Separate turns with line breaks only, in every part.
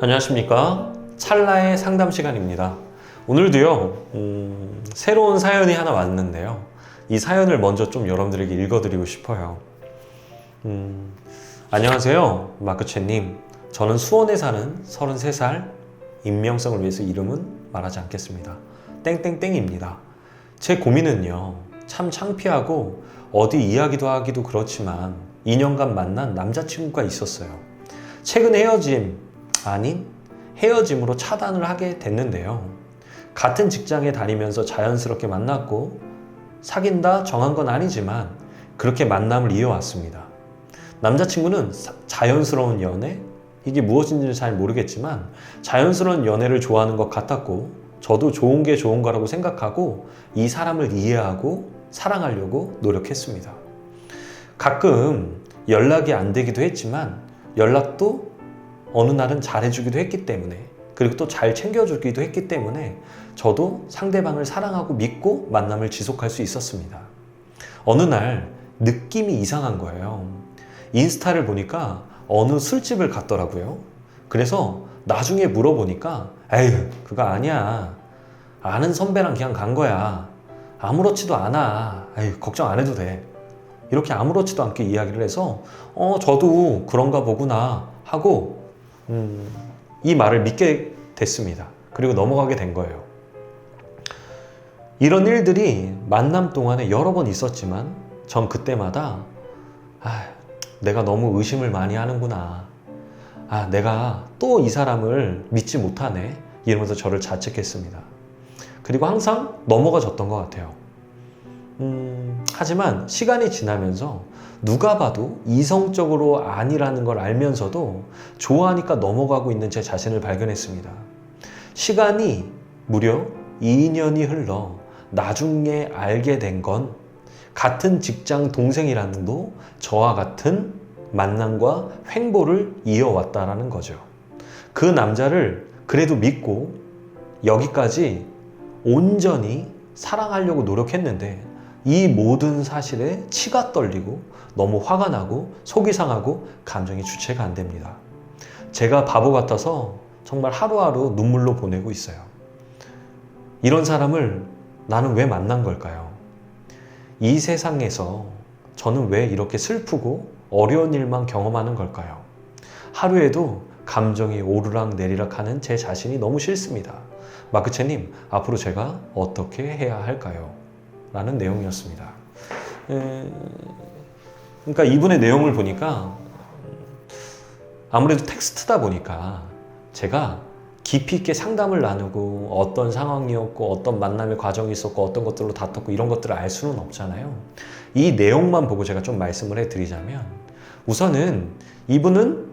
안녕하십니까? 찰나의 상담 시간입니다. 오늘도요 음, 새로운 사연이 하나 왔는데요. 이 사연을 먼저 좀 여러분들에게 읽어드리고 싶어요. 음, 안녕하세요 마크채님. 저는 수원에 사는 33살 익명성을 위해서 이름은 말하지 않겠습니다. 땡땡땡입니다. 제 고민은요 참 창피하고 어디 이야기도 하기도 그렇지만 2년간 만난 남자친구가 있었어요 최근 헤어짐 아닌 헤어짐으로 차단을 하게 됐는데요. 같은 직장에 다니면서 자연스럽게 만났고 사귄다 정한 건 아니지만 그렇게 만남을 이어왔습니다. 남자친구는 사- 자연스러운 연애? 이게 무엇인지 잘 모르겠지만 자연스러운 연애를 좋아하는 것 같았고 저도 좋은 게 좋은 거라고 생각하고 이 사람을 이해하고 사랑하려고 노력했습니다. 가끔 연락이 안 되기도 했지만 연락도 어느 날은 잘해주기도 했기 때문에 그리고 또 잘 챙겨주기도 했기 때문에 저도 상대방을 사랑하고 믿고 만남을 지속할 수 있었습니다. 어느 날 느낌이 이상한 거예요. 인스타를 보니까 어느 술집을 갔더라고요. 그래서 나중에 물어보니까 에휴 그거 아니야. 아는 선배랑 그냥 간 거야. 아무렇지도 않아. 에휴 걱정 안 해도 돼. 이렇게 아무렇지도 않게 이야기를 해서 어 저도 그런가 보구나 하고 음, 이 말을 믿게 됐습니다. 그리고 넘어가게 된 거예요. 이런 일들이 만남 동안에 여러 번 있었지만 전 그때마다 아, 내가 너무 의심을 많이 하는구나. 아, 내가 또 이 사람을 믿지 못하네. 이러면서 저를 자책했습니다. 그리고 항상 넘어가졌던 것 같아요. 음, 하지만 시간이 지나면서 누가 봐도 이성적으로 아니라는 걸 알면서도 좋아하니까 넘어가고 있는 제 자신을 발견했습니다. 시간이 무려 2년이 흘러 나중에 알게 된 건 같은 직장 동생이라는도 저와 같은 만남과 횡보를 이어왔다라는 거죠. 그 남자를 그래도 믿고 여기까지 온전히 사랑하려고 노력했는데 이 모든 사실에 치가 떨리고 너무 화가 나고 속이 상하고 감정이 주체가 안 됩니다. 제가 바보 같아서 정말 하루하루 눈물로 보내고 있어요. 이런 사람을 나는 왜 만난 걸까요? 이 세상에서 저는 왜 이렇게 슬프고 어려운 일만 경험하는 걸까요? 하루에도 감정이 오르락 내리락 하는 제 자신이 너무 싫습니다. 마크채님, 앞으로 제가 어떻게 해야 할까요? 라는 내용이었습니다. 에, 그러니까 이분의 내용을 보니까 아무래도 텍스트다 보니까 제가 깊이 있게 상담을 나누고 어떤 상황이었고 어떤 만남의 과정이 있었고 어떤 것들로 다퉜고 이런 것들을 알 수는 없잖아요. 이 내용만 보고 제가 좀 말씀을 해드리자면 우선은 이분은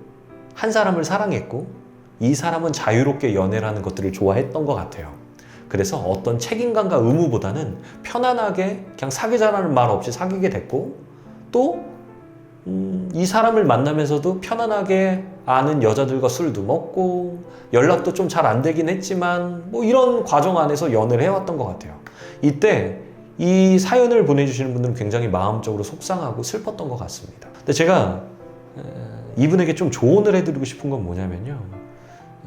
한 사람을 사랑했고 이 사람은 자유롭게 연애를 하는 것들을 좋아했던 것 같아요. 그래서 어떤 책임감과 의무보다는 편안하게 그냥 사귀자라는 말 없이 사귀게 됐고 또 음, 이 사람을 만나면서도 편안하게 아는 여자들과 술도 먹고 연락도 좀 잘 안 되긴 했지만 뭐 이런 과정 안에서 연애를 해왔던 것 같아요. 이때 이 사연을 보내주시는 분들은 굉장히 마음적으로 속상하고 슬펐던 것 같습니다. 근데 제가 에, 이분에게 좀 조언을 해드리고 싶은 건 뭐냐면요.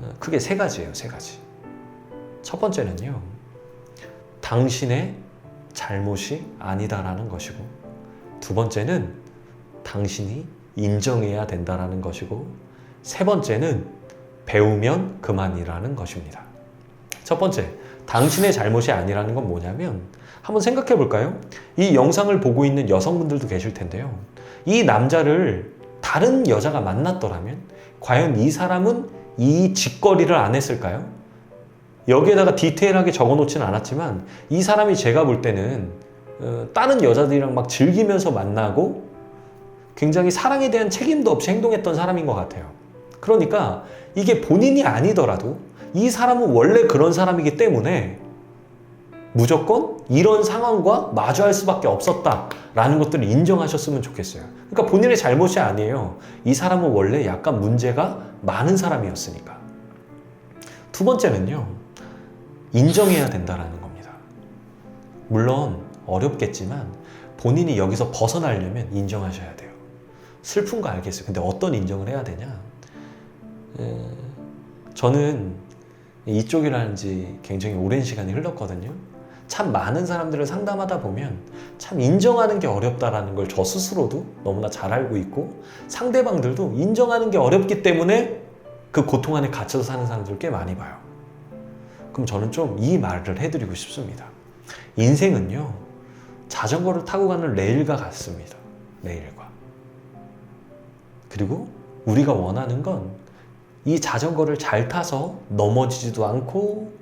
어, 크게 세 가지예요, 세 가지. 첫 번째는요. 당신의 잘못이 아니다라는 것이고 두 번째는 당신이 인정해야 된다라는 것이고 세 번째는 배우면 그만이라는 것입니다. 첫 번째, 당신의 잘못이 아니라는 건 뭐냐면 한번 생각해 볼까요? 이 영상을 보고 있는 여성분들도 계실 텐데요. 이 남자를 다른 여자가 만났더라면 과연 이 사람은 이 짓거리를 안 했을까요? 여기에다가 디테일하게 적어 놓지는 않았지만 이 사람이 제가 볼 때는 어, 다른 여자들이랑 막 즐기면서 만나고 굉장히 사랑에 대한 책임도 없이 행동했던 사람인 것 같아요. 그러니까 이게 본인이 아니더라도 이 사람은 원래 그런 사람이기 때문에 무조건 이런 상황과 마주할 수밖에 없었다라는 것들을 인정하셨으면 좋겠어요. 그러니까 본인의 잘못이 아니에요. 이 사람은 원래 약간 문제가 많은 사람이었으니까. 두 번째는요, 인정해야 된다라는 겁니다. 물론 어렵겠지만 본인이 여기서 벗어나려면 인정하셔야 돼요. 슬픈 거 알겠어요. 근데 어떤 인정을 해야 되냐? 에, 저는 이쪽이라는 지 굉장히 오랜 시간이 흘렀거든요. 참 많은 사람들을 상담하다 보면 참 인정하는 게 어렵다라는 걸 저 스스로도 너무나 잘 알고 있고 상대방들도 인정하는 게 어렵기 때문에 그 고통 안에 갇혀서 사는 사람들을 꽤 많이 봐요. 그럼 저는 좀 이 말을 해드리고 싶습니다. 인생은요, 자전거를 타고 가는 레일과 같습니다. 레일과. 그리고 우리가 원하는 건 이 자전거를 잘 타서 넘어지지도 않고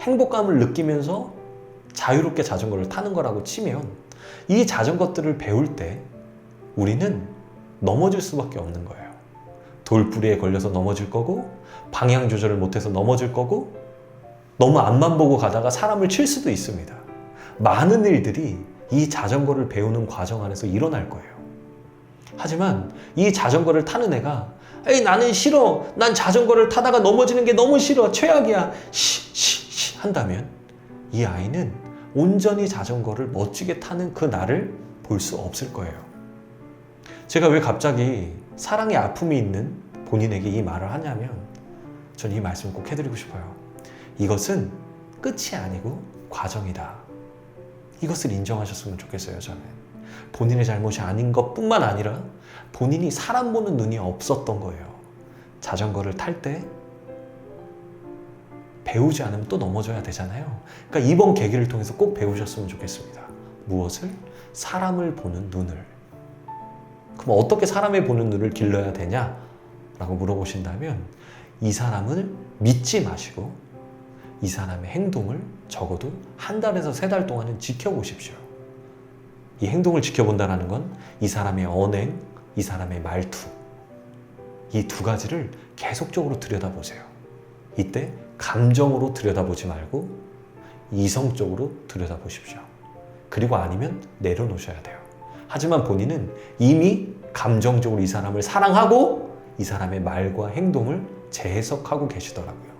행복감을 느끼면서 자유롭게 자전거를 타는 거라고 치면 이 자전거들을 배울 때 우리는 넘어질 수밖에 없는 거예요. 돌부리에 걸려서 넘어질 거고 방향 조절을 못해서 넘어질 거고 너무 앞만 보고 가다가 사람을 칠 수도 있습니다. 많은 일들이 이 자전거를 배우는 과정 안에서 일어날 거예요. 하지만 이 자전거를 타는 애가 에이 나는 싫어. 난 자전거를 타다가 넘어지는 게 너무 싫어. 최악이야. 시, 시, 시 한다면 이 아이는 온전히 자전거를 멋지게 타는 그 나를 볼 수 없을 거예요. 제가 왜 갑자기 사랑의 아픔이 있는 본인에게 이 말을 하냐면 전 이 말씀을 꼭 해드리고 싶어요. 이것은 끝이 아니고 과정이다. 이것을 인정하셨으면 좋겠어요, 저는. 본인의 잘못이 아닌 것 뿐만 아니라 본인이 사람 보는 눈이 없었던 거예요. 자전거를 탈때 배우지 않으면 또 넘어져야 되잖아요. 그러니까 이번 계기를 통해서 꼭 배우셨으면 좋겠습니다. 무엇을? 사람을 보는 눈을. 그럼 어떻게 사람의 보는 눈을 길러야 되냐? 라고 물어보신다면 이 사람을 믿지 마시고 이 사람의 행동을 적어도 한 달에서 세 달 동안은 지켜보십시오. 이 행동을 지켜본다는 건 이 사람의 언행, 이 사람의 말투, 이 두 가지를 계속적으로 들여다보세요. 이때 감정으로 들여다보지 말고 이성적으로 들여다보십시오. 그리고 아니면 내려놓으셔야 돼요. 하지만 본인은 이미 감정적으로 이 사람을 사랑하고 이 사람의 말과 행동을 재해석하고 계시더라고요.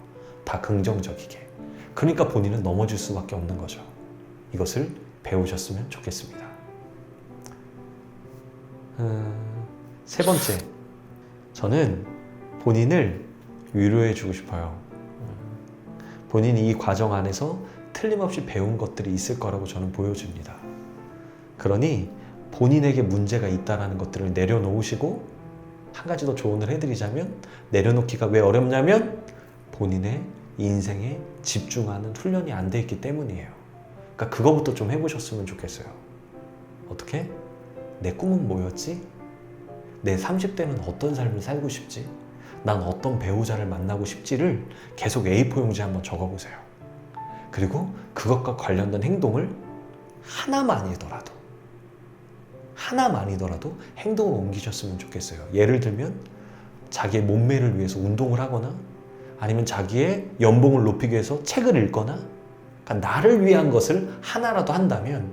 다 긍정적이게. 그러니까 본인은 넘어질 수밖에 없는 거죠. 이것을 배우셨으면 좋겠습니다. 음, 세 번째, 저는 본인을 위로해 주고 싶어요. 음, 본인이 이 과정 안에서 틀림없이 배운 것들이 있을 거라고 저는 보여집니다. 그러니 본인에게 문제가 있다라는 것들을 내려놓으시고 한 가지 더 조언을 해드리자면 내려놓기가 왜 어렵냐면 본인의 인생에 집중하는 훈련이 안 돼 있기 때문이에요. 그러니까 그거부터 좀 해보셨으면 좋겠어요. 어떻게? 내 꿈은 뭐였지? 내 30대는 어떤 삶을 살고 싶지? 난 어떤 배우자를 만나고 싶지를 계속 A4 용지에 한번 적어보세요. 그리고 그것과 관련된 행동을 하나만이더라도 하나만이더라도 행동을 옮기셨으면 좋겠어요. 예를 들면 자기의 몸매를 위해서 운동을 하거나 아니면 자기의 연봉을 높이기 위해서 책을 읽거나 그러니까 나를 위한 것을 하나라도 한다면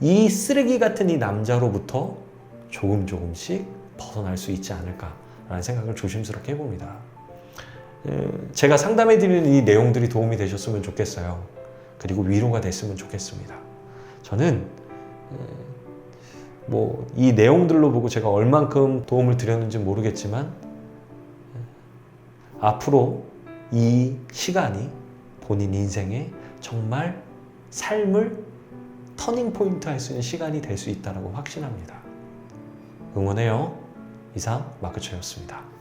이 쓰레기 같은 이 남자로부터 조금 조금씩 벗어날 수 있지 않을까 라는 생각을 조심스럽게 해봅니다. 음, 제가 상담해 드리는 이 내용들이 도움이 되셨으면 좋겠어요. 그리고 위로가 됐으면 좋겠습니다. 저는 뭐 이 내용들로 보고 제가 얼만큼 도움을 드렸는지 모르겠지만 음, 앞으로 이 시간이 본인 인생에 정말 삶을 터닝 포인트 할 수 있는 시간이 될 수 있다고 확신합니다. 응원해요. 이상 마크초였습니다.